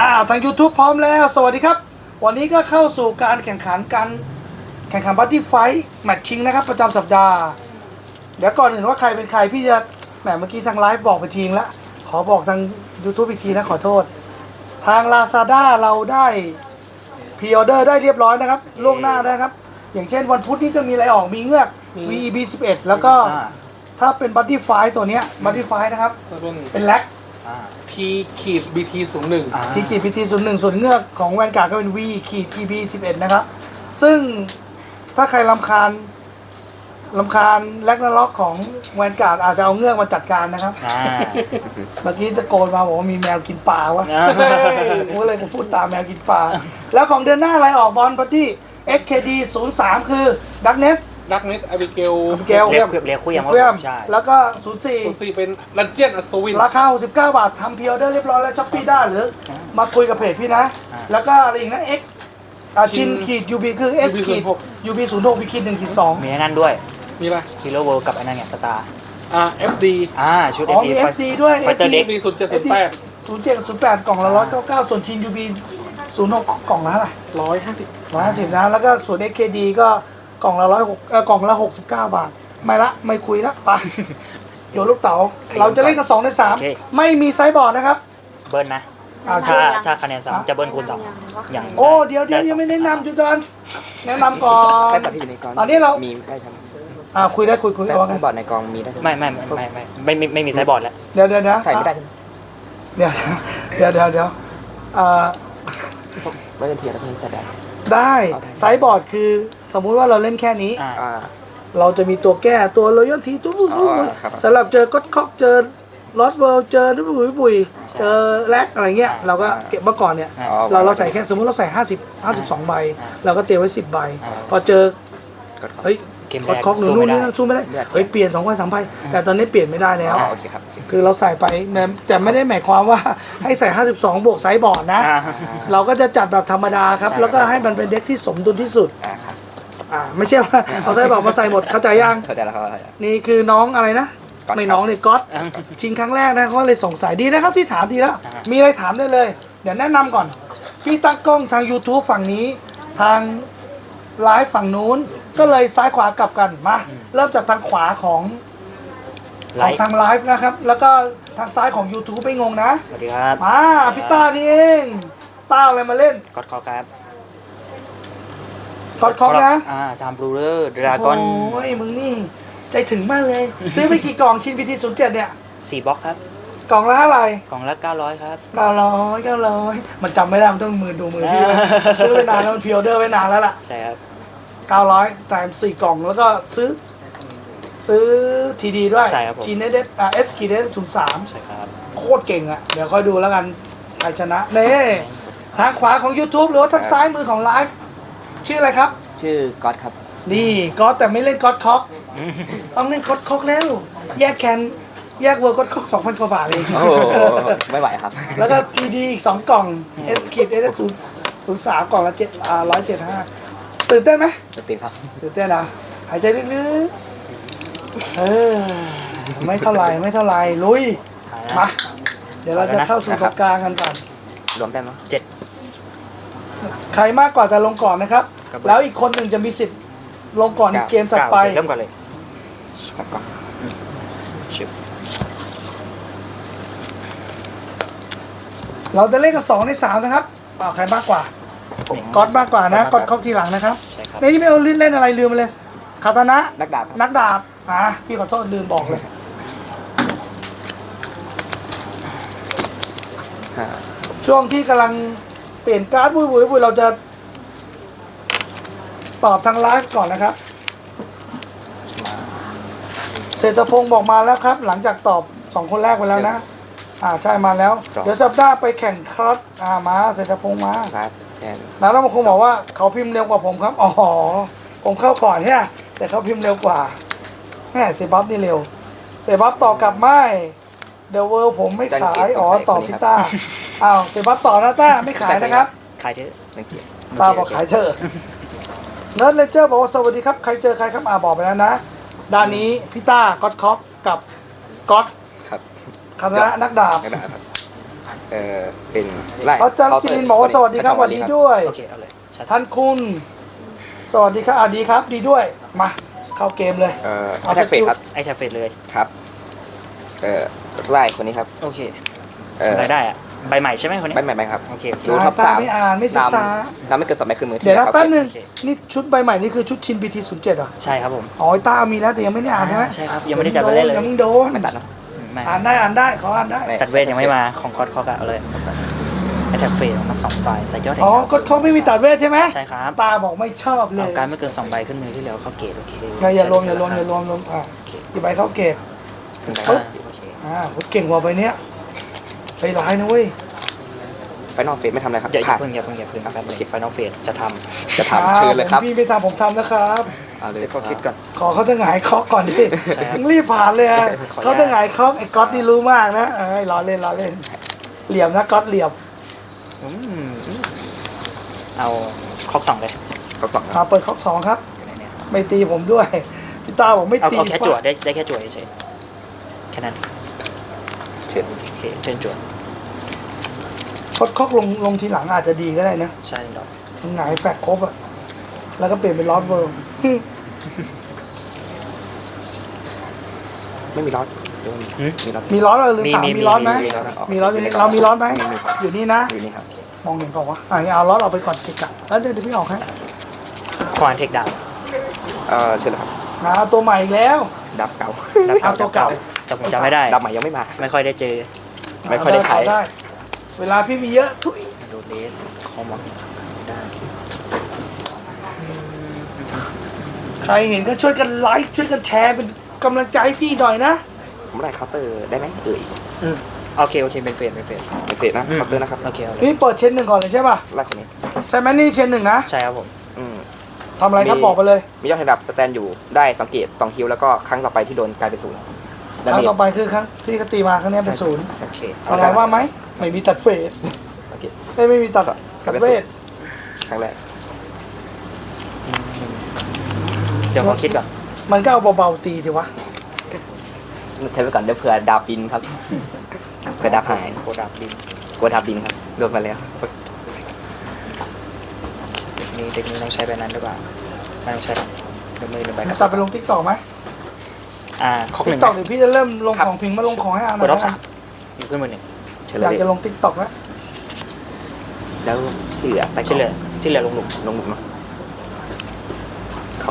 อ่าทาง YouTube พร้อมแล้ว สวัสดีครับ วันนี้ก็เข้าสู่การแข่งขันการแข่งขันบัตตี้ไฟท์แมตช์ชิงนะครับ ประจำสัปดาห์ เดี๋ยวก่อนอื่นว่าใครเป็นใครพี่จะแหมเมื่อกี้ทางไลฟ์บอกไปทีแล้วขอบอกทาง YouTube อีกทีนะขอโทษ ทาง Lazada เราได้พ r ออเดอร์ได้เรียบร้อยนะครับล่วงหน้านะครับ อย่างเช่นวันพุธนี้จะมีอะไรออกมีเงือก VEB 11แล้วก็อ่าถ้าเป็นบัตตี้ไฟตัวเนี้ยบัตตี้ไฟนะครับจะเป็นเป็นแล็ก อ่า T ขีด BT ศูนย์หนึ่ง อ่า ทีขีดพีทีศูนย์หนึ่งส่วนเงือกของแวนการ์ดก็เป็น V ขีด EB สิบเอ็ดนะครับ ซึ่งถ้าใครลำคาญลำคาญแลกนาล็อกของแวนการ์ดอาจจะเอาเงือกมาจัดการนะครับ อ่า เมื่อกี้ตะโกนมาบอกว่ามีแมวกินปลาวะอ่า เฮ้ยกูก็เลยกูพูดตามแมวกินปลา แล้วของเดือนหน้าอะไรออกบอลพัตตี้ XKD 03คือ Darkness ดักเน็ตอ b ิเกล Abigail เรียกเรียกคุยยังเพื่อมใช่แล้วก็ศูนย์สี่เป็นลันเจียนอัศวิน04ราคา 69 บาททำพิออเดอร์เรียบร้อยแล้วช้อปปี้ได้หรือ มาคุยกับเพจพี่นะอ่าแล้วก็อะไรอีกนะ X อ่าชินขีด UB คือ S ขีด UB 0 6 B ขีด1ขีด2มีนั่นด้วยมีอะไรฮีโร่เวิลด์กับไอ้นั่นไงสตาร์อ่า FD อ่าชุดอ๋อมี FD FD ด้วย ไฟเตอร์ FD เด็ก มีศูนย์เจ็ดศูนย์แปด0 7 0 8 กล่องละ 199 ส่วนชิน UB 0 6 กล่องละเท่าไหร่ร้อยห้าสิบ150 นะ แล้วก็ส่วน XKD ก็ กล่องละ106เอ่อกล่องละ69บาท ไม่ละไม่คุยละไปโยนลูกเต๋าเราจะเล่นกัน2ในโอเค3ไม่มีไซส์บอร์ดนะครับ เบิร์นนะ อ่า ถ้าช่วยถ้าคะแนนสามจะเบิร์นคูณสอง อย่าง โอ้เดี๋ยวเดี๋ยวยังไม่แนะนำจุดก่อนแนะนำก่อนไส้บอร์ดที่อยู่ในกองตอนนี้เรามีได้ใช่ไหมอ่าคุยได้คุยคุยไส้เอาว่าไงบอร์ดในกองมีได้ใช่ไหมไม่ไม่ไม่ไม่ไม่ไม่ไม่ไม่มีไซส์บอร์ดแล้ว เดี๋ยวเดี๋ยวนะใส่ไม่ได้ใช่ไหมเดี๋ยวเดี๋ยวเดี๋ยวเดี๋ยวอ่า ว่าจะเทียร์แล้วเพิ่งใส่ได้ได้เอาได้ไซส์บอร์ดคือสมมุติว่าเราเล่นแค่นี้ อ่า อ่า เราจะมีตัวแก้ตัวรอยัลทีตัวบุ้อ๋อครับ สำหรับเจอก็อดคอกเจอลอตเวิลเจอบุยบุยเจอแลกอะไรเงี้ยเราก็เก็บเมื่อก่อนเนี่ยอ่าอ๋อ เราเราใส่แค่สมมติเราใส่ 50 52 ใบอ่าเราก็เตรียมไว้ 10 ใบอ่าพอเจอกดครับเฮ้ย เกมกดแรกคอกหนูสู้นู่ไม่นได้ นี่นั่นสู้ไม่ได้เลือดเฮ้ยเปลี่ยน2ใบ3ใบแต่ตอนนี้เปลี่ยนไม่ได้แล้วอ๋อโอเคครับโอเคคือเราใส่ไปแต่แต่ไม่ได้หมายความว่า ให้ใส่ 52 บวกไซส์บอร์ดนะ อ่า เราก็จะจัดแบบธรรมดาครับ ใช่ แล้วก็ให้มันเป็นเด็กที่สมดุลที่สุด อ่าครับอ่า ไม่ใช่ว่า เอาไซส์บอร์ดมาใส่หมดเข้าใจยัง เข้าใจแล้วเข้าใจแล้ว นี่คือน้องอะไรนะ ก๊อตไม่น้องเนี่ยก๊อตอ่าชิงครั้งแรกนะเขาเลยสงสัยดีนะครับที่ถามดีแล้ว อ่ามี มีอะไรถามได้เลย เดี๋ยวแนะนำก่อน พี่ตั้งกล้องทาง YouTube ฝั่งนี้ ทางไลฟ์ฝั่งนู้น ก็เลยซ้ายขวากลับกันมาเริ่มจากทางขวาของไลของท์ทางไลฟ์นะครับ แล้วก็ทางซ้ายของ YouTube ไม่งงนะสวัสดีครับมาพี่ต้านี่เองต้าเอาอะไรมาเล่นกดคอครับกอดคอกนะอ่าจามบรูเลอร์ดราก้อนโอ้ยมึงนี่ ใจถึงมากเลย ซื้อไปกี่กล่องชินพีทีศูนย์เจ็ดเนี่ยสี่บล็อกครับ กล่องละเท่าไหร่กล่องละเก้าร้อยครับเก้าร้อยเก้าร้อยมันจำไม่ได้มันต้องมือดูมือพี่แล้วซื้อไปนานแล้วมันพิออเดอร์ไว้นานแล้วล่ะใช่ครับ เก้าร้อยแถมสี่กล่องแล้วก็ซื้อ ซื้อทีดีด้วยใช่ครับผมจีเนเดอ่าเอสคีเดศูนย์สามใช่ครับโคตรเก่งอะเดี๋ยวค่อยดูแล้วกันใครชนะเน่ทางขวาของ YouTube หรือว่าทางซ้ายมือของไลฟ์ชื่ออะไรครับ ชื่อก๊อตครับ นี่ก็แต่ไม่เล่นก็อดคอกอืมต้องเล่นก็อดคอกแล้ว แยกแคนแยกเวอร์ก็อดคอกสองพันกว่าบาทเอง โอ้โหไม่ไหวครับ แล้วก็จีดีอีกสองกล่องเอสขีดเอสศูนย์ศูนย์สามกล่องละเจ็ดอ่าร้อยเจ็ดห้า ตื่นเต้นไหมจะติดครับ ตื่นเต้นนะหายใจลึกๆเออไม่เท่าไหร่ไม่เท่าไหร่ลุยมาเดี๋ยวเราจะเข้าสู่ตรงกลางกันก่อนรวมแต้มเนาะเจ็ดใครมากกว่าจะลงก่อนนะครับ ครับแล้วอีกคนหนึ่งจะมีสิทธิ์ลงก่อนในเกมถัดไป เริ่มก่อนเลยสับกล่องชิบเราจะเล่นกันสองในสามนะครับเอาใครมากกว่า ก๊อตมากกว่านะก๊อตเข้าทีหลังนะครับใช่ครับในนี้ไม่เอาลิ้นเล่นอะไรลืมไปเลยคาตานะนักดาบครับนักดาบอะพี่ขอโทษลืมบอกเลยห้าช่วงที่กำลังเปลี่ยนการ์ดบุยบุยบุยเราจะตอบทางไลฟ์ก่อนนะครับเศรษฐพงศ์บอกมาแล้วครับ หลังจากตอบสองคนแรกไปแล้วนะ อ่าใช่มาแล้ว เดี๋ยวสัปดาห์ไปแข่งครอสอ่ามาเศรษฐพงศ์มาซาร์ แทนนะแล้วบางคนบอกว่าเขาพิมพ์เร็วกว่าผมครับ อ๋อ ผมเข้าก่อนใช่ไหมแต่เขาพิมพ์เร็วกว่าแม่เซบับนี่เร็ว เซบับตอบกลับไม่เดอะเวิร์ผมไม่ขาย อ๋อตอบพี่ต้าอ้าวเซบับต่อนะต้าไม่ขายนะครับ ขายเถอะนักเกียรติตาบอกขายเธอะเนิร์ดเลเจอร์บอกว่าสวัสดีครับ ใครเจอใครครับอ่าบอกไปแล้วนะ ด้านนี้พี่ต้าก๊อตคอกกับก๊อตครับคณะนักดาบนักดาบครับ เออเป็นไล่พระจันทร์จีนบอกว่าสวัสดีครับสวัสดีด้วย โอเคเอาเลยชัด ท่านคุณ สวัสดีครับอะดีครับ ดีด้วย มา เข้าเกมเลย เออเอาแท็กเฟสกิสลครับไอแชฟเฟดเลย ครับเออไล่คนนี้ครับโอเคเออรายได้อะใบใหม่ใช่ไหมคนนี้ ใบใหม่ไหมครับ โอเคโอเค ดูอ่าท็อปตาสามไม่อ่านไม่ศึกษา นำไม่เกินสองใบขึ้นมือที่เดี๋ยวนะแล้วแป๊บหนึงโอเคนี่ชุดใบใหม่นี่คือชุดชิน BT 0 7เหรอใช่ครับผม อ๋อไอ้ต้ามีแล้วแต่ยังไม่ได้อ่านใช่ไหมใช่ครับยังไม่ได้จัดไปเล่นเลย ยังมึงโดน ไม่ตัดเนาะ ไม่อ่านได้อ่านได้ขออ่านได้ไม่ตัดเวทยังไม่มาของคอร์ดคอกอะเอาเลยไอแท็กเฟดมาสองไฟล์ใส่ยอดแห่งอ๋อดาวกดเขาไม่มีตัดเวทใช่ไหมใช่ครับตาบอกไม่ชอบเลเอายการไม่เกินสองใบขึ้นมือที่เหลือเข้าเกตโอเคอย่าอย่ารวมอย่ารวมอย่ารวมรวมอะกี่ใบเข้าเกตขึ้นไปอ่าโอเคอ่าโหเก่งกว่าใบเนี้ยไปร้ายนะเว้ยไปนอกเฟสไม่ทำอะไรครับอย่าอย่าผ่านเพิ่งอย่าเพิ่งอย่าเพิ่งแป๊บนึงไฟนอลเฟสจะทจะทำเชิญเลยครับผมพี่ไม่ทำผมทำนะครับ เอาำเลยเดี๋ยวก็คิดก่อน ขอเขาจะหงายเคาะก่อนดิใช่ครับมึงรีบผ่านเลยอะขออนุญาต เขาจะหงายเคาะไอ้ก๊อตนี่รู้มากนะเอ้ยล้อเล่นล้อเล่น เหลี่ยมนะก๊อตเหลี่ยมอืมเอาคอกสองเลยเขาสองครับมาเปิดเคาะสองครับ อยู่ในเนี่ยไม่ตีผมด้วยพี่ตาบอกไม่เอาตีเอาแค่จั่วได้ได้แค่จั่วเฉยแค่นั้นเชิญโอเคเชิญจั่วคดเคาะลงลงทีหลังอาจจะดีก็ได้นะใช่ดอกมันหงายแฟกครบอะแล้วก็เปลี่ยนเป็นลอสเวิร์ม ไม่มีล็อตหรือว่ามีมีล็อตมีร้อนเลยลืมถามมีร้อนไหมมีร้อนมีร้อนอยู่นี่เรามีร้อนไหมมีมีครับ อยู่นี่นะ อยู่นี่ครับมองเห็นเปล่าวะอะงั้นเอาร้อนออกไปก่อนเกะกะแล้วเดี๋ยวเดี๋ยวพี่ออกให้ควานเทคดาวเออเชิญเลยครับนะเอาตัวใหม่อีกแล้ว ดับเก่าเอาตัวเก่า แต่ผมจำไม่ได้ ดับใหม่ยังไม่มา ไม่ค่อยได้เจอไม่ค่อยได้ใช้ได้เวลาพี่มีเยอะทุยดูเลสคอมมอนได้ ใครเห็นก็ช่วยกันไลค์ช่วยกันแชร์เป็นกำลังใจให้พี่หน่อยนะผมได้เคาน์เตอร์ได้ไหมเอ่ยอืมโอเคโอเคเป็นเฟสเป็นเฟสเป็นเศษนะเคาน์เตอร์นะครับโอเคเอาเลยนี่เปิดเชนหนึ่งก่อนเลยใช่ป่ะไล่คนนี้ใช่ไหมนี่เชนหนึ่งนะใช่ครับผมอืม ทำอะไรครับมี บอกไปเลยมียอดระดับสแตนอยู่ได้สังเกตสองคิวแล้วก็ครั้งต่อไปที่โดนกลายเป็นศูนย์ครั้งต่อไปคือครั้งที่เขาตีมาครั้งนี้เป็นศูนย์โอเคอะไรว่าไหมไม่มีตัดเฟสโอเคไม่ไม่มีตัดตัดเวทครั้งแรก อืม เดี๋ยวขอคิดก่อนมันก็เอาเบาๆตีดีวะใช้ไปก่อนเดี๋ยวเผื่อดาบบินครับเผื่อดาบหายโกดับดินกลัวดาบบินครับโดนมาแล้วนี่เด็กนี้ต้องใช้ใบนั้นหรือเปล่าไม่ต้องใช้หรอกเดี๋ยวมือหนึ่งใบกับตัดไปลงทิกตอกไหมอ่าคอกหทินึ่กงตอกเดี๋ยวพี่จะเริ่มลงของพิงมาลงของให้อ่านหเปิดรน่ออบยสามอยู่ขึ้นมือหนึ่งเฉลอยากยจะลงทิกตอกแล้วแล้วที่เหลือใต้กที่เหลือที่เหลือลงหลุมลงหลุมเนาะ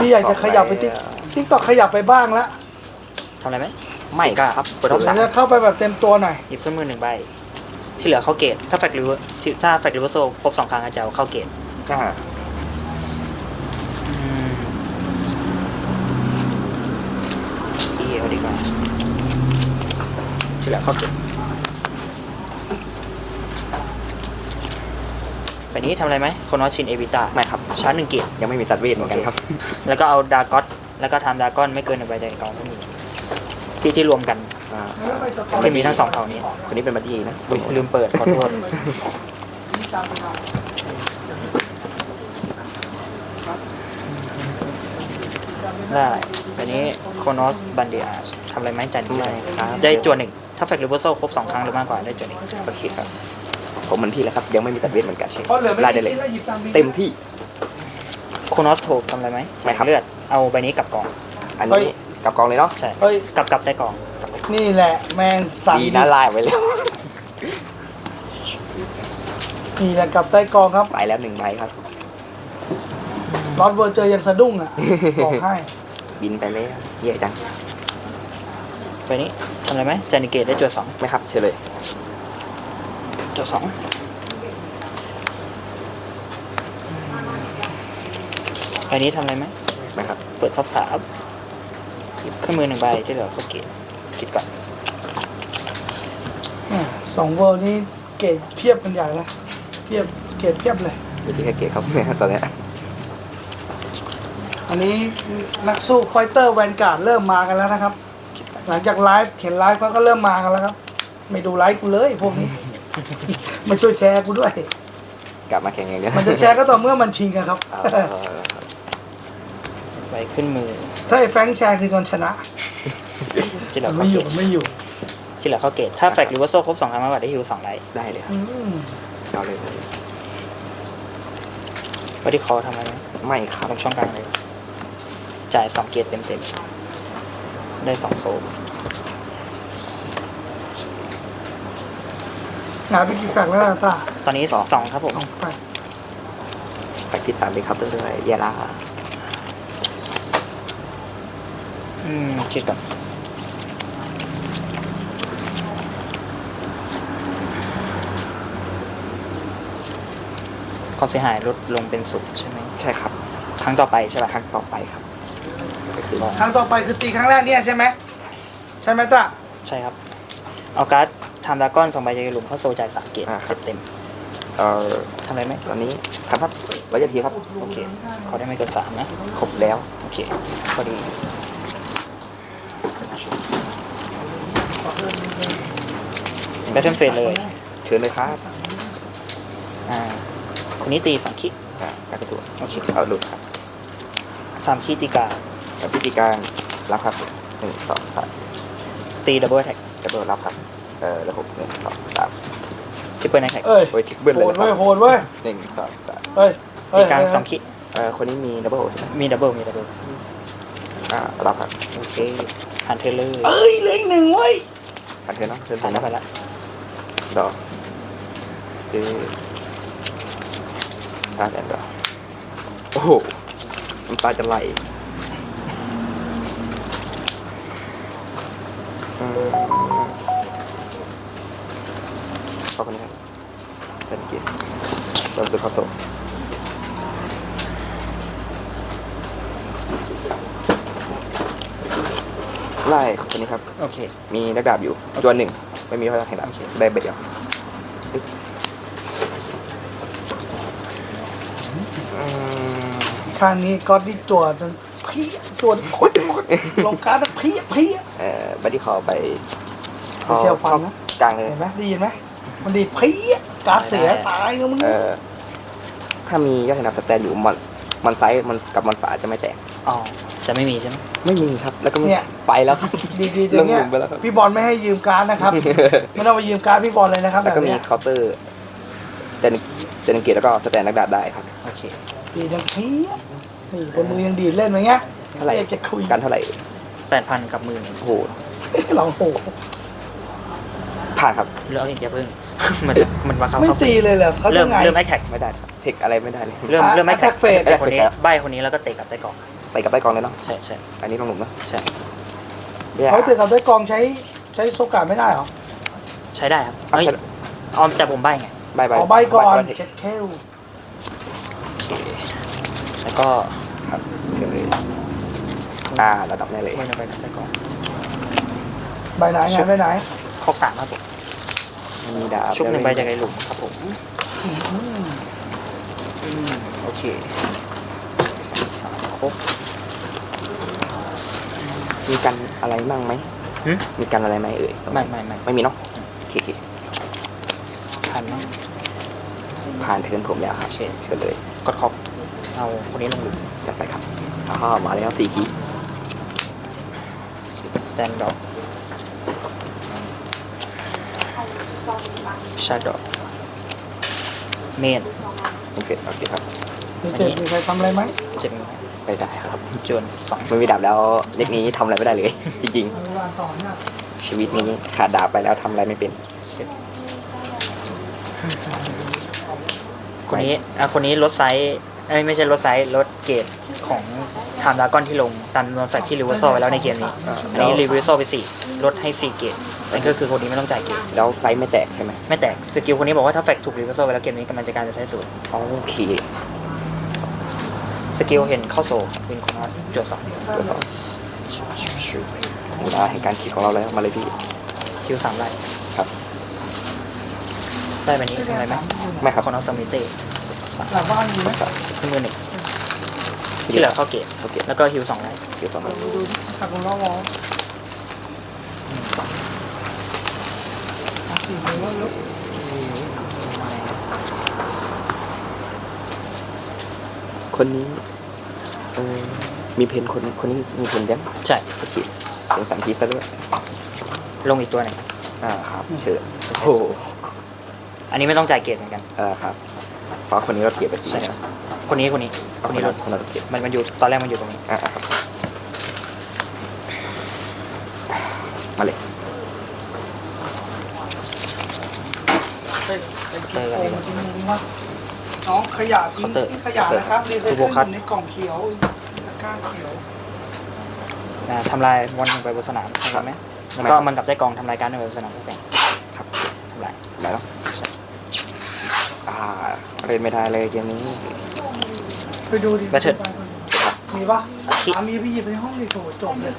พี่อยากจะขยับไปทิกทิกตอกขยับไปบ้างแล้วทำอะไรไหมไม่กล้าครับเปิดรอบสามเดี๋ยวจะเข้าไปแบบเต็มตัวหน่อยหยิบขึ้นมือหนึ่งใบ ที่เหลือเข้าเกตถ้าแฟกริเวอร์ถ้าแฟกริเวอร์โซครบสองครั้งอาจจะเอาเข้าเกตจ้าที่เอาดีกว่าที่เหลือเข้าเกต ไปนี้ทำอะไรไหมโคนอสชินเอวิตาไม่ครับ ชาร์จหนึ่งเกตยังไม่มีตัดเวทเหมือนกันครับ แล้วก็เอาดากอตแล้วก็ทำดากอนไม่เกินหนึ่งใบใดกองก็มีที่ที่รวมกันอ่าไม่มีทั้งสองเท่านี้คนนี้เป็นบัดดี้นะอุ๊ยลืมเปิดขอโทษได้อันนี้โคโนสบันเดียทำอะไรไหมจันไม่ครับ ได้จวนหนึ่งถ้าแฟกริเวอร์โซครบสองครั้งหรือมากกว่าได้จวนหนึ่งโอเคครับ ผมเหมือนพี่แล้วครับ ยังไม่มีตัดเวทเหมือนกันเพราะเหลือไม่ไล่กี่ได้เลยชิ้นแล้วหยิบตามนี้เต็มที่ โคโนสโททำอะไรไหมไม่ครับ เลือด เอาใบนี้กลับกอง อันนี้กลับกองเลยเนาะใช่ เฮ้ย กลับกลับใต้กอง นี่แหละแมงสันดีนะไล่ไว้แล้ว นี่แหละกับใต้กองครับไปแล้วหนึ่งใบครับรอดเวอร์เจอยังสะดุ้งอะ บอกให้บินไปแล้วเยอะจังใบนี้ทำอะไรไหมจันนิเกตได้จวนสองไม่ครับเชิญเลย จวนสองใบนี้ทำอะไรไหมไม่ครับ เปิดท็อปสามหยิบเครื่องมือหนึ่งใบที่เหลือเข้าเกตคิดก่อนอะสองเวอร์นี่เกรดเพียบกันใหญ่นะเพียบเกรดเพียบเลยมีที่แค่เกตครับ ตอนเนี้ยอันนี้นักสู้ไฟเตอร์แวนการ์ดเริ่มมากันแล้วนะครับ คิดก่อนหลังจากไลฟ์เห็นไลฟ์เขาก็เริ่มมากันแล้วครับ ไม่ดูไลฟ์กูเลยพวกนี้ มาช่วยแชร์กูด้วย กลับมาแข่งอย่างเดียวมันจะแชร์ก็ต่อเมื่อมันชิงอะครับ เอาใบขึ้นมือถ้าไอ้แฟรงค์แชร์คือคนชนะที่เหลืมัอนเข้าไม่อเกยู่ตมันไม่อยู่ที่เหลือเข้าเกตถ้าแฟกลิเวอร์โซครบสองครั้งมากกว่าได้ฮิวสองไลท์ได้เลยครับอืมเอาเลยบอดี้คอทำอะไรไหมไม่ครับลงช่องกลางเลย จ่ายสองเกียร์เต็มเต็มๆได้สองโซ หงายไปกี่แฟกแล้วล่ะตาตอนนี้สองครับผมสองแฟกไปที่ตามเป็นครับเรื่อยๆแย่ละอืมคิดก่อนความเสียหายลดลงเป็นศูนย์ใช่ไหมใช่ครับ ครั้งต่อไปใช่ป่ะครั้งต่อไปครับก็คือครั้งต่อไปคือตีครั้งแรกเนี่ยใช่ไหมใช่ไหมตาใช่ครับ เอาการ์ด ทำดราก้อนสองใบจากหลุมเข้าโซลจ่ายสามเกตเต็มเอ่อๆทำอะไรไหมตอนนี้ครับครับร้อยยาทีครับ โอเคเขาได้ไม่เกินสามนะครบแล้ว โอเคพอดีแบทเทิลเฟสเลยเชิญเลยครับอ่าคนนี้ตีสองคิอ่าการกระสุนโอเคเอาหลุดครับสามคิตีกาแล้วพิธีการรับครับหนึ่งสองสามตีดับเบิลแท็กดับเบิลรับครับ เอ่อแล้วหกหนึ่งสองสามทิปเปิลแท็กเอ้ยโอ้ยทิกเบิลโหเลยดนะคเว้ยรับโหดเว้ยหนึ่งสองสามเอ้ยเอ้ตียกลางเอ้ยสองคิเอ่อคนนี้มีดับเบิลใช่ไหมมีดับเบิลมีดับเบิลอ่ารับครับโอเคผ่านเทเลอร์เอ้ยเหลืออีกหนึ่งเว้ยผ่านเทิร์นเนาะเทิร์นผ่านแล้วเทิไปร์นละดอกคือซาแอนดอกโอ้โหน้ำตาจะไหลอืม เข้าคนนี้ครับเทิร์นกียร์สุข้าโซ่ไล่คนนี้ครับ โอเค มีนักดาบอยู่จวนหนึ่ง ไม่มีพลังแห่งดาบได้เบ็ดเดียวข้างนี้ก็ที่ตัวจนเพี้ยตัวโคตรลงการ์ดเพี้ยเพี้ยเอ่อบัดดี้คอไปเชี่ยวฟังนะกลางเลยเห็นไหมได้ยินไหม มันดีดเพี้ยการ์ดเสียตายนะมึงเอ่อถ้ามียอดแห่งดาบสแตนอยู่มันมันไซส์มันกับมันฝาจะไม่แตก อ๋อจะไม่มีใช่ไหมไม่มีครับ แล้วก็ไม่เนี่ย ไปแล้วครับ ดีๆอย่างเงี้ยลงหลุมไปแล้วครับ พี่บอลไม่ให้ยืมการ์ดนะครับ ไม่ต้องไปยืมการ์ดพี่บอลเลยนะครับแล้วแบบก็มีเนี้ยเคาน์เตอร์เจนเจนเกียร์แล้วก็สแตนนักดาบได้ครับ โอเคดีดังเพี้ยนี่บนมือยังดีดเล่นไหมเงี้ยเท่าไหร่อยากจะคุย กันเท่าไหร่แปดพันกับหมื่นโอ้โหเราโหผ่านครับเลือกอีกอย่าเพิ่ง มันจะมันมาเข้าไม่เข้าตีเลยเหรอเขาเริ่จะมไงเริ่มแอคแท็กไม่ได้ครับเทคอะไรไม่ได้เลยเริ่มอะเริ่มแอคแท็ก attack phase แต่คนนี้ attack phase ใบคนนี้แล้วก็เตะกลับได้ก่อนไปกับใต้กองเลยเนาะใช่ใช่อันนี้ลงหลุมเนาะใช่แย่เขาถือกับด้วยกองใช้ใช้โซกาไม่ได้เหรอใช้ได้ครับเอาเอ้ยใช้ออมแต่ผมใบไงใบใบเอาใบก่อนใบเช็ดเคลโอเคแล้วก็ครับเชิญเลยอ่าระดับแน่เลยไม่ต้องไปกับได้ก่อนใบไหนไงใบไหนครบสามครับผม มีดาบชุบหนึ่งใบแล้วจากไอ้หลุมครับผมอืมอืมโอเคสามครบมีกันอะไรบ้างไหมหึมีกันอะไรไหมเอ่ยไม่ไม่ไม่ไม่มีเนาะโอเคโอเคทันมั้งผ่านเทิร์นผมแล้วครับโอเคเชิญเลยกดครบเอาคนนี้ลงหลุมจัดไปครับอ้าวมาแล้วสี่คีย์สแตนดอร์ ชาร์ดอเมนโอเคโอเคครับมีเจ็บมีใครทำอะไรไหมเจ็ดไปได้ครับจวนสองไม่มีดาบแล้วเด็กนี้ทำอะไรไม่ได้เลย จริงไม่ว่าต่อเนี่ยๆชีวิตนี้ขาดดาบไปแล้วทำอะไรไม่เป็นสิบคนนี้อะคนนี้ลดไซส์เอ้ยไม่ใช่ลดไซส์ลดเกรดของไทม์ดากอนที่ลงตามจำนวนแฟกที่รีเวอร์โซไว้แล้วในเกมนี้อ่าอันนี้รีเวอร์โซไปสี่ลดให้สี่เกรด นั่นก็คือคนนี้ไม่ต้องจ่ายเกรดแล้วไซส์ไม่แตกใช่ไหมไม่แตกสกิลคนนี้บอกว่าถ้าแฟกถูกรีเวอร์โซไว้แล้วเกมนี้กำลังจะกลารจะใช้สูตรโอเคสกิลเห็นเข้าโซวินของเราจวดสองตัวสองเวลาแห่งการคิดของเราแล้วมาเลยพี่คิวสามไล่ครับ ได้แบบนี้ทำอะไรไหมไม่ครับคนเอาสมิเต้หลังบ้านมีไหมครับขึ้นมือหนึ่งที่เหลือเข้าเกตโอเคแล้วก็ฮิวสองไลท์เกี่ยวสองอันดูดูดิสักคนล้อวอลอะสี่มือแล้ว คนนี้เออมีเพนคนคนนี้มีเพนยังใช่โอเคเป็นสามทีซะด้วยลงอีกตัวหนึ่งอ่าครับ เชิญโอ้โหอันนี้ไม่ต้องจ่ายเกรดเหมือนกันเออครับเพราะคนนี้รถเกียร์ไปทีใช่นะคนนี้คนนี้คนนี้รถคนละรถเกียร์มันมันอยู่ตอนแรกมันอยู่ตรงนี้อ่าครับมาเลย เฮ้ยไปกินโอ่งจริงๆวะน้องขยะทิ้งที่ขยะนะครับรีไซเคิลอยู่ในกล่องเขียวตะกร้าเขียวอ่าทำลายวันหนึ่งไปบนสนามใช่ไหมแล้วก็มันกลับได้กองทำลายการหนึ่งไปบนสนามแข่งครับทำลายไหนแล้วอ่าเล่นไม่ได้เลยเกมนี้ ไปดูดิแบทเทิลมีปะอ่ามีพี่หยิบในห้องดิโถจบเลย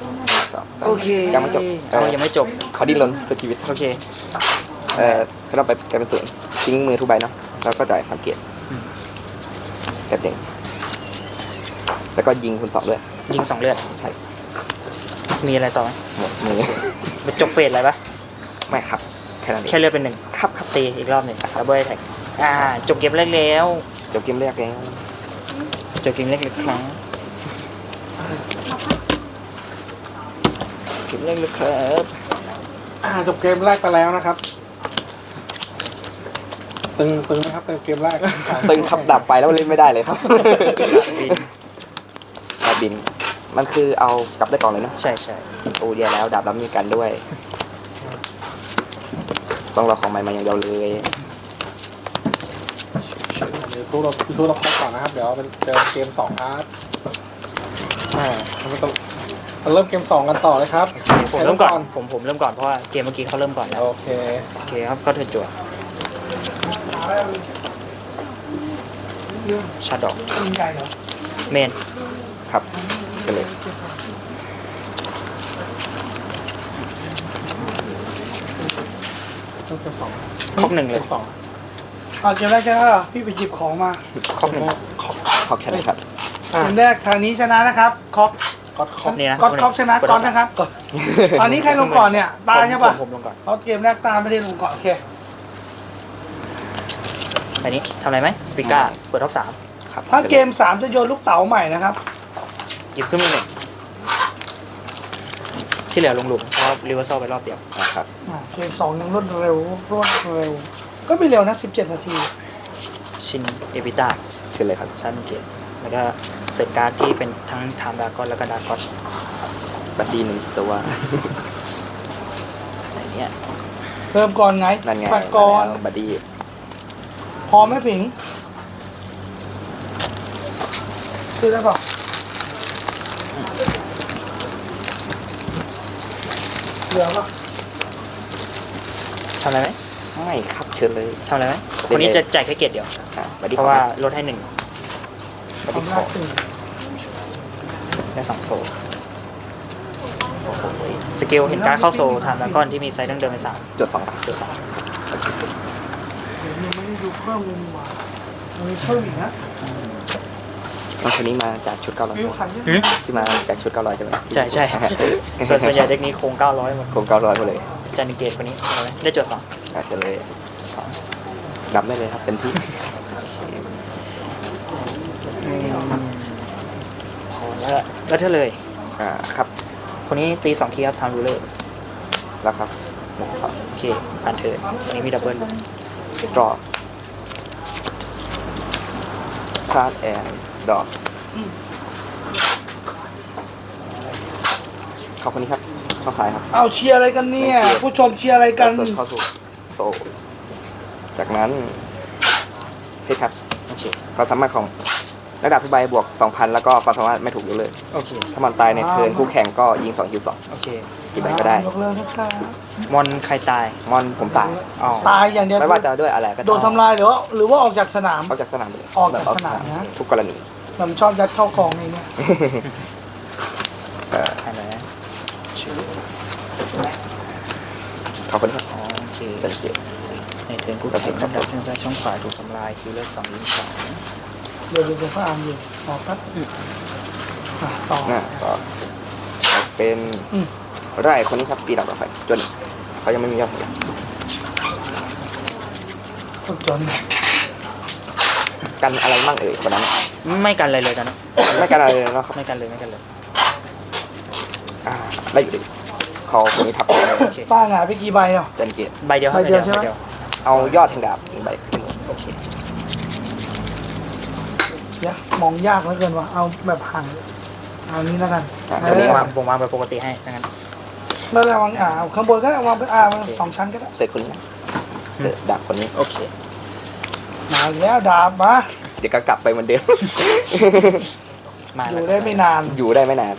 โอเค ยังไม่จบ เออยังไม่จบ เขาดิ้นรนสุดชีวิต โอเค เออถ้าเราไปกลายเป็นศูนย์ทิ้งมือทุกใบเนาะแล้วก็จ่ายสังเกตอืมกระเด้งแล้วก็ยิงคุณสองด้วยยิงสองเลือดใช่มีอะไรต่อไหมหมดมือมันจบเฟสอะไรปะไม่ครับแค่นั้นเอแค่งเลือดเป็นหนึ่งครับครับตีอีกรอบหนึ่งดับเบิลแท็กอ่าจบเกมแรกแล้วจบเกมแรกแล้วจบเกมแรกอีกครั้งเกมแรกเลยครับอ่าจบเกมแรกไปแล้วนะครับ ตึงตึงไหมครับตึงเกมแรกตึงขับดับไปแล้วเล่นไม่ได้เลยครับดาบบิน มันคือเอากลับได้ก่อนเลยเนาะใช่ใช่โอ้แย่แล้วดาบรับมีกันด้วย ต้องรอของใหม่มาอย่างเดียวเลยเดี๋ยวทุกเราทุกเราพักก่อนนะครับ เดี๋ยวเป็นเจอเกมสองครับอ่าเราต้องเราเริ่มเกมสองกันต่อเลยครับผมเริ่มก่อนผมผมเริ่มก่อนเพราะว่าเกมเมื่อกี้เขาเริ่มก่อนแล้วโอเคโอเคครับก็เธอจวด ชาดอกยิงใหญ่เหรอเมนครับก็เลยเริ่มเกมสองครบหนึ่งเลยเกมสองอ่าเกมแรกชนะเหรอพี่ไปหยิบของมาครบหนึ่งขอบขอบชนะครับอะเกมแรกทางนี้ชนะนะครับคอกก็ขอบนี่นะก๊อตคอกชนะก๊อตนะครับ ตอนนี้ใครลงก่อนเนี่ย ตาใช่ปะผมผมลงก่อนเพราะเกมแรกตาไม่ได้ลงก่อนโอเค อันนี้ทำอะไรไหมสปิก้าเปิดท็อปสามครับถ้าเกมสามจะโยนลูกเต๋าใหม่นะครับ หยิบขึ้นมาหนึ่งที่เหลือลงหลุมเพราะรีเวอร์ซอลไปรอบเดียวนะครับอ่าเกมสองยังรวดเร็วรวดเร็ว ก็ไม่เร็วนะ17นาที ชินเอวิต้าเชิญเลยครับชั้นเกตแล้วก็เซตการ์ดที่เป็นทั้งไทม์ดากอนแล้วก็ดากอนบัดดี้หนึ่งตัวอะไรเนี้ยเริ่มก่อนไงนั่นไงปัดก่อนแล้วบัดดี้ พอไหมผิงคือได้ป่ะเหลือป่ะทำอะไรไหมไม่ครับเชิญเลยทำอะไรไหมคนนี้จะจ่ายแค่เกตเดียว อะบัดดี้เพราะว่าลดให้หนึ่งบัดดี้ทำขหน้าอสื่อได้สองโซโอ้โหสกิลเห็นการดเข้าโซไทม์ดากอนที่มีไซส์ดั้งเดิมเป็นสามจดสองตัวสามเดี๋ยวยังไม่ได้ดูเพิ่มเลยนี่หว่ามันมีเพิ่มอีกนะน้องคนนี้มาจากชุดเก้าร้อยมีขันเยอะหืมที่มาจากชุดเก้าร้อยใช่ไหมใช่ใช่ ส่วนส่วนใหญ่เด็กนี้โครงเก้าร้อยหมดโคมเก้าร้อยหมดเลยจานิเกตคนนี้เอาไหมได้จดสองอะเชิญเลยดับได้เลยครับเป็นที่พอแล้วแล้วเธอเลย อ่าครับ คนนี้ตีสองคีย์ครับทำรูเลอร์แล้วครับหนึ่งสองโอเคผ่านเธออันนี้มีดับเบิล ดรอชาร์จแอนด์ดอกขอบคุณครับช่องซ้ายครับ เอาเชียร์อะไรกันเนี่ย ผู้ชมเชียร์อะไรกันส่วนเข้าสู่โตะจากนั้นเซ็ตครับโอเคความสามารถของระดับทุกใบบวก 2,000 แล้วก็ความสามารถไม่ถูกยกเลิกโอเค ถ้ามันตายในเทิร์นคู่แข่งก็ยิง2คิวโอเค2 กี่ใบก็ได้ ยกเลิกนะครับมอนใครตาย มอนผมตายอ๋อ ตายอย่างเดียวไม่ว่าจะด้วยอะไรก็โดนทำลายหรือว่าหรือว่าออกจากสนาม ออกจากสนามไปเลยออกจากสนามนะ ทุกกรณีมันชอบยัดเข้ากองเองเนี่ยเอ่ออะไรนะชื่อขอบคุณครับอ๋อโอเค เป็นเกียรติ ในเทิร์นกูแข่งลำดับช่องซ้ายช่องขวาถูกทำลายคิวเลอร์สองยิงสองเดี๋ยวดูพระอามอยู่ออกครับอะต่ออ่าก็เป็นอืม ไร่คนนี้ครับตีดับต่อไปจนเขายังไม่มียอดเหรียญฝึกจนกันอะไรมั่งเอ่ยคนนั้นไม่กันอะไรเลยตอนนั้นไม่กันอะไรเลยเนาะครับไม่กันเลยไม่กันเลยอ่าได้อยู่ดีขคอคนนี้ทับไปเลยโอเคป้าหงายไปกี่ใบเนาะจันเกตใบเดียวครับใบเดียวใช่ไหมใบเดียวเอายอดแทงดาบหนึ่งใบขึ้นมือโอเคเดี๋ยวมองยากเหลือเกินว่ะเอาแบบห่างเอานี้แล้วกันอะเอตัวนี้อวางผมวางไปปกติให้ดังนั้ นแล้วเราวางอ่าข้างบนก็ได้วางเป็นอ่าวางสองชั้นก็ได้เสร็จคนนี้นะเสร็จดาบคนนี้ โอเค มาอีกแล้วดาบมาเดี๋ยวก็กลับไปเหมือนเดิม มาอแล้วยู่ได้ไม่นานอยู่ได้ไม่นาน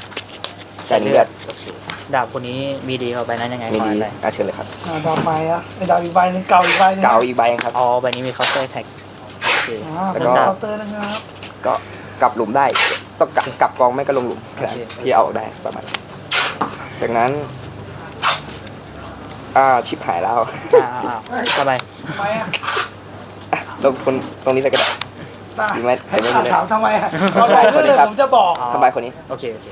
จ่ายเลือดโอเคดาบคนนี้มีดีกว่าใบนั้นยังไงไม่ดีขออะไรอะเชิญเลยครับ อ่าดาบใหม่อะไอ้ดาบอีกใบหนึงเก่าอีกใบหนึงเก่าอีกใบครับ อ๋อใบนี้มีเคาน์เตอร์แท็กโอเคอ่าแล้เป็นวก็เคาน์เตอร์นะครับ ก็กลับหลุมได้ ต้องกลับกลับกองไม่ก็ลงหลุมแค่นั้นโอเคที่เอาออกได้ประมาณนั้นจากนั้น อ่าชิปหายแล้วอ่าอ่าอ่าสบายทำไมอะอะลงคนตรงนี้เลยก็ได้ ป้าดีไหมให้แต่ไม่มีเลยถามทำไมอะเราบอกคนนี้เลยครับผมจะบอกอ๋อทำลายคนนี้ โอเคโอเค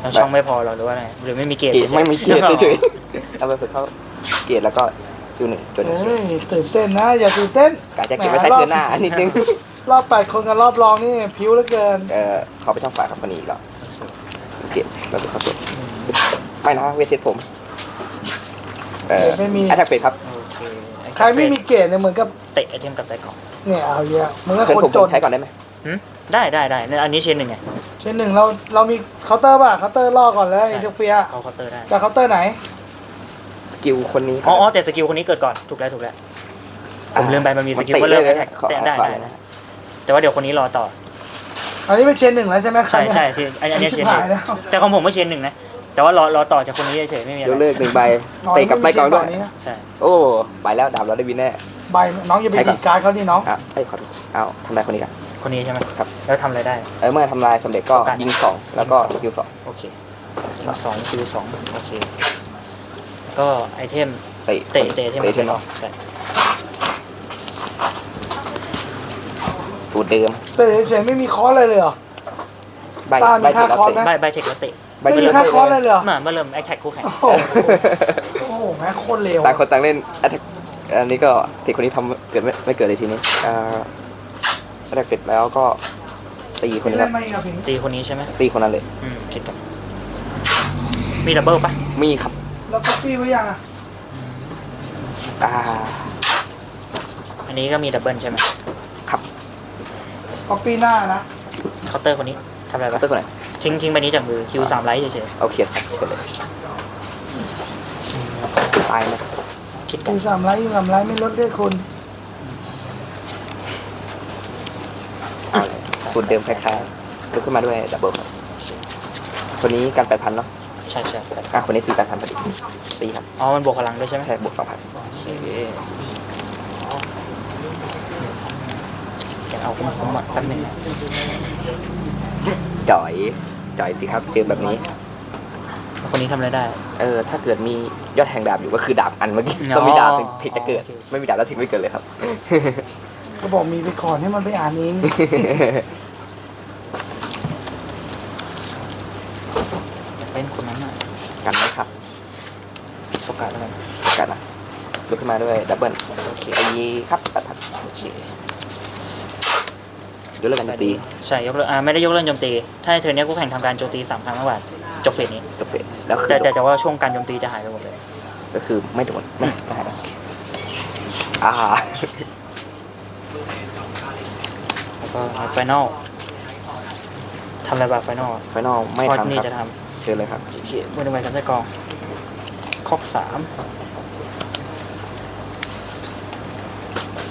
แล้วช่องไม่พอเหรอหรือว่าไงหรือไม่มีเกจเกรดฉยๆไม่มีเกรดเฉยๆเอาไปฝึกเข้าเกรดแล้วก็คิวหนึ่งจนหนึ่งเฮ้ยตื่นเต้นนะ อย่าตื่นเต้นกาจะเก็บไว้ใช้เทือนหน้านิดนึง รอบแปดคนกับรอบรองนี่ผิวเหลือเกิน เออเขาไปช่องฝ่ายครับคนนี้อีกแล้วเกรดแล้วก็เข้าตัวไม่นะเวทเซตผม เออไม่มี แอตแทกเฟสครับโอเคอ้ใครไม่มีเกรดเนี่ยเหมือนกับเตะไอเทมกับไตกล่องเนี่ยเอาเยอะเหมือนกับเพื่อนคนผมจผมนใช้ก่อนได้ไหมหึได้ได้ได้เนี่ยอันนี้เชนหนึ่งไงเช่นหนึ่งเราเรามีเคาน์เตอร์ป่ะเคาน์เตอร์ล่อก่อนเลยอินเตอร์เฟียเอาเคาน์เตอร์ได้จะเคาน์เตอร์ไหนสกิลคนนี้อ๋ออ๋อแต่สกิลคนนี้เกิดก่อนถูกแล้วถูกแล้ว ผมลืมไปมันมีสกิลว่าเริ่มแท็กขอได้ได้ขอได้ได้ แต่ว่าเดี๋ยวคนนี้รอต่อ อันนี้เป็นเชนหนึ่งแล้วใช่ไหมใช่ใช่สิอันอันนี้เชชินบหนึ่หายงแล้วแต่ของผมก็เชนหนึ่งนะ แต่ว่ารอรอต่อจากคนนี้เฉยๆไม่มีอะยกไรเลิกหนึ่งใบเตะกับไล่กองด้วย ใช่โอ้ไปแล้วดาบเราได้วินแน่ ใบน้องอย่าไปใช่ครับดีดการ์ดเขาดิน้องอะเอ้ยขอโทษอ้าวทำลายคนนี้กัน คนนี้ใช่ไหมครับ แล้วทำอะไรได้ เออเมื่อทำลายสำเร็จก็สองกัน ยิงสองแล้วก็สกิลสองโอเคสองคิวสองโอเค ก็ไอเทม เตะเตะเตะเทมเตะเทมออกใช่สูตรเดิมแต่เฉยๆไม่มีคอร์สเลยเลยเหรอใบตามีใบค่าเตะคอร์สเตะไหมใบใบเทคแล้วเตะใบ ไม่เตะมีค่าคอร์สเลยเลยเหรอเมื่อเมื่อเริ่มแอคแท็กคู่แข่งโอ้โหโอ้โหแม่งโคตรเลวต่างคนต่างเล่น attack อันนี้ก็เทคคนนี้ทำเกิดไม่ไม่เกิดเลยทีนี้อ่า attack เสร็จแล้วก็ตีคนนี้คเล่รันบมาอีกแล้วพิงตีคนนี้ใช่ไหมตีคนนั้นเลย อืมคิดกันมีดับเบิลปะมีครับ แล้วก็ปี้ไว้ยังอะอ่า อันนี้ก็มีดับเบิลใช่ไหมครับ ก็ปี้หน้านะเคาน์เตอร์คนนี้ทำอะไรเตอปะร์คนไหน ทิ้งทิ้งใบนี้จากมือคิวสามไลท์เฉยเอาเขียนเขียนเลยตายไหมๆคิดกันดูสามไลท์สามไลท์ไม่ลดเลือดคุณเอาเลยสูตรเดิมคล้ายๆลุกขึ้นมาด้วยดับเบิลครับคนนี้กันแปดพันเนาะใช่ใช่อะคนนี้ตีแปดพันพอดีตีครับอ๋อมันบวกพลังด้วยใช่ไหมแค่บวกสองพันโอเคเดี๋ยวเอาคุ้มๆอะแป๊บหนึงนะจ่อย จ่อยสิครับเจอแบบนี้แล้วคนนี้ทำอะไรได้ เออถ้าเกิดมียอดแห่งดาบอยู่ก็คือดาบอันเมื่อกี้อ๋อต้องมีดาบถึงถึงจะเกิด โอเค ไม่มีดาบแล้วถึงไม่เกิดเลยครับ ก็บอกมีไปก่อนให้มันไปอ่านเองอยากเล่นคนนั้นอะกันไหมครับโอกาสอะไรกันนะลุกขึ้นมาด้วยดับเบิลโอเค ตีครับแปดพันโอเค ยกเลิกกันตีใช่ยกเลิกอ่าไม่ได้ยกเลิกโจมตี ถ้าในเทอร์นนี้คู่แข่งทำการโจมตีสามครั้งเมื่อวานจบเฟสนี้จบเฟสแล้วคือแต่แต่แต่ว่าช่วงการโจมตีจะหายไปหมดเลย ก็คือไม่โดนไม่ไม่หายนะอ่าแล้วก็ไฟนอลทำอะไรบ้างไฟนอลไฟนอลไม่พอทำนี่ครับจะทเชิญเลยครับำโอเคมือหนึ่งใบสามใส่กองคอกสาม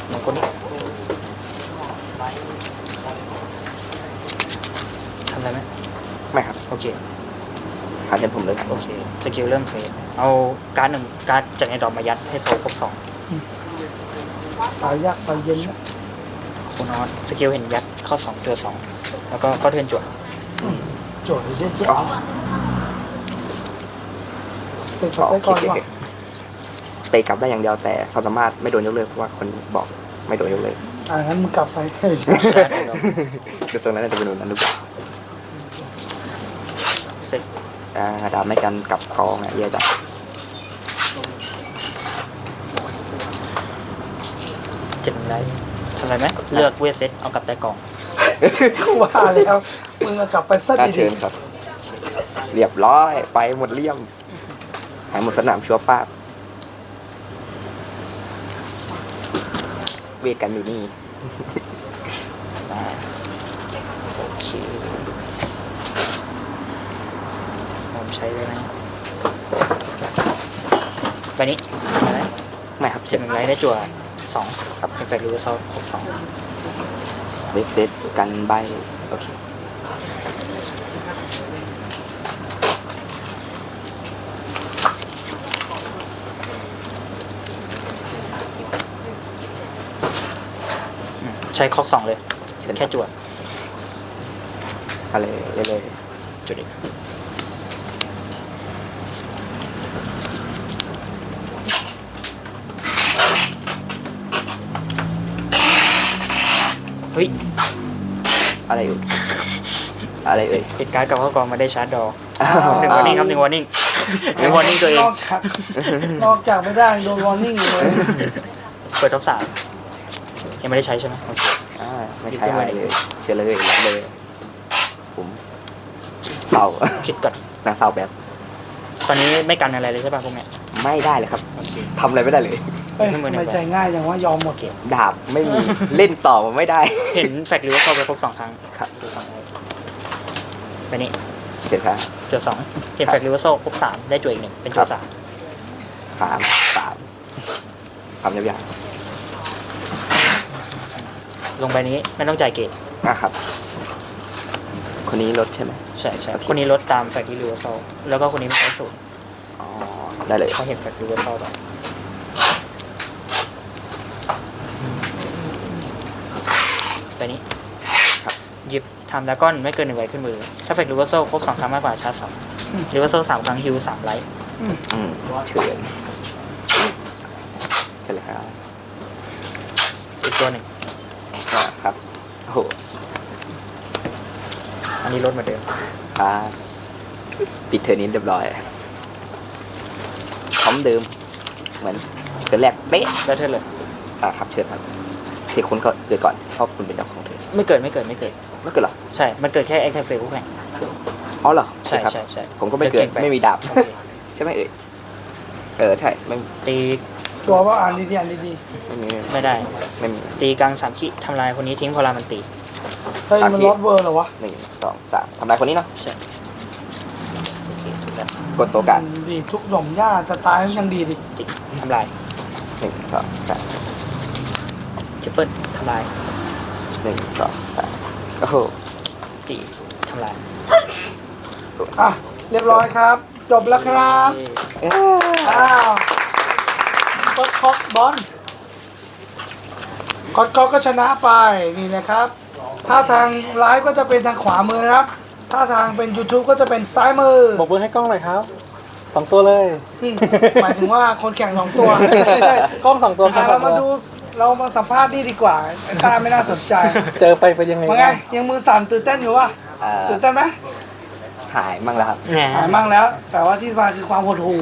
หนึ่งคนนี้ทำอะไรไหม ไม่ครับ โอเคผ่านเชิญผมเลยครับโอเคสกิลเริ่มเทรดเอาการ์ดหนึ่งการ์ดจากในดอกมายัดให้โซลครบสองตายยากตายเย็นนะคุณนอตสกิลเห็นยัดเข้าสองจวดสองแล้วก็ก็เทิร์นจวดโจทย์เจ๊เจ๊อ๋อเตะขอไปก่อนคิดว่ะเด็กๆเตะกลับได้อย่างเดียวแต่ความสามารถไม่โดนยกเลิกเพราะว่าคนบอกไม่โดนยกเลิกอ่างั้นมึงกลับไปใช่เดี๋ยวตรงนั้นน่าจะเป็นหนุนนั้นหรือเปล่า เสร็จ อ่า ดาวไม่กันกลับกองอะแย่จังเจ็ดไรทำอะไรไหมเลือกเวทเซตเอากลับแต่กล่องกูว่าแล้วมึงอะกลับไปซะน่าดีเชิญครับ เรียบร้อย ไปหมดเลี่ยม หายหมดสนามชัวร์ป้าบเวทกันอยู่นี่ มาโอเคผม ใช้เลยนะไปนี้อะไรไม่ครับเจ็เจ็ดบหนึ่งไลท์ได้จั่วสองครับเอฟเฟกต์รูเซลครบสองเวสเซตกันใบโอเคอืมใช้คอกสองเลยเชิญแค่จั่วอะไรเลยเลยจุดอีก อะไรอยู่ อะไรเอ่ยปิดการ์ดกับเข้ากองมาได้ชาร์จดอกอ้าวหนึ่งวอร์นิ่งครับหนึ่งวอร์นิ่งหนึ่งวอร์นิ่งตัวเองนอกจากนอกจากไม่ได้โดนวอร์นิ่งเลยเปิดท็อปสามยังไม่ได้ใช้ใช่ไหมโอเคอ่าไม่ใช่อะไรเลยเชื่อเลยรับเลยผมเศร้าคิดก่อนนางเศร้าแบบ ตอนนี้ไม่กันอะไรเลยใช่ป่ะพวกเนี้ยไม่ได้เลยครับโอเคทำอะไรไม่ได้เลยเอ้ยไม่เหมือนทำไมใจง่ายอย่างว่ายอมหมดดาบไม่มี เล่นต่อมันไม่ได้ เห็นแฟกหรือว่าเข้าไปครบสองครั้งครับดูสองไว้ไปนี่เสร็จครับ จุดสองเห็นแฟกหรือว่าโซ่ครบสามได้จุดอีกหนึ่งเป็นจุดสามสามสามทำยาวลงไปนี้ไม่ต้องจ่ายเกตๆนะครับ คนนี้ลดใช่ไหม ใช่ใช่โอเค คนนี้ลดตามแฟกหรือว่าโซ่แล้วก็คนนี้ไม่ใช้ศูนย์อ๋อ ได้เลย เขาเห็นแฟกหรือว่าโซ่ไป ไปนี้ครับหยิบทำดากอนไม่เกินหนึ่งใบขึ้นมือ ถ้าแฟกหรือว่าโซ่ครบสองครั้งมากกว่าชาร์จสองหรือว่าโซ่สามครั้งฮิวสามไลท์อืมเชิญเสร็จแล้วครับอีกตัวหนึ่งอ่าครับโอ้โหอันนี้ลดเหมาเดิมครับปิดเทอร์นี้เรียบร้อยพร้อมเดิม เหมือนเทอร์แรกเป๊ะแล้วเธอเลยอ่าครับเชิญครับ ที่คุณก็เกิดก่อนเพราะคุณเป็นเจ้าของเธอไม่เกิดไม่เกิดไม่เกิด ไม่เกิดเหรอใช่ มันเกิดแค่แอคทีฟเฟลคู่แข่งอ๋อเหรอใช่ครับใช่ใช่ผมก็ไม่เกิดปไม่มีดาบโอเคใช่ไหมเอ่ยเออใช่ไม่ตีตัวว่าอ่านดีๆอ่านดีไม่มีไม่ได้ ไม่มีตีกลางสามขีทำลายคนนี้ทิ้งพอลามันตีๆเฮ้ยอ่านมันที่ลอตเวอร์เหรอวะหนึ่งสองสามทำลายคนนี้เนาะใช่โอเคถูกแล้วกดตัวกันดีทุกหย่อมหญ้าจะตายก็ยังดีดิติทำลายหนึ่งสองสาม ทริปเปิลทำลายหนึ่งสองสามโอ้โหตีทำลายอะเรียบร้อยครับ จบแล้วครับเอ้ยอ้าวกดคอกบอลกดคอกก็ชนะไปนี่นะครับ ถ้าทางไลฟ์ก็จะเป็นทางขวามือนะครับ ถ้าทางเป็น YouTube ก็จะเป็นซ้ายมือ บอกเบอร์ให้กล้องหน่อยครับสองตัวเลยอืมหมายถึงว่าคนแข่งสองตัวไม่ใช่กล้องสองตัวกล้อะองสเราองมาตัวดู เรามาสัมภาษณ์นี่ดีกว่าไอ้ตาไม่น่าสนใจเจอไปเป็นยังไงว่าไงยังมือสั่นตื่นเต้นอยู่วะอ่าตื่นเต้นไหมหายมั่งแล้วครับ แหม หายมั่งแล้ว แต่ว่าที่มาคือความหดหู่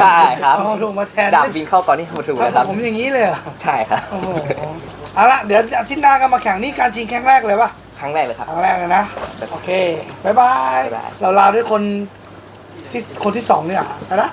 ใช่ครับความหดหู่มาแทนดาบบินเข้าก่อนนี่มาถูกเลยคถ้ารับ ผมอย่างนี้เลยเหรอใช่ครับ โอ้โหเอาละเดี๋ยวอาทิตย์หน้าก็มาแข่งนี่การชิงแข่งแรกเลยปะ ครั้งแรกเลยครับ ครั้งแรกเลยนะ โอเคบ๊ายบาย บ๊ายบาย เราลาด้วยคนที่คนที่สองเนี่ยไปละ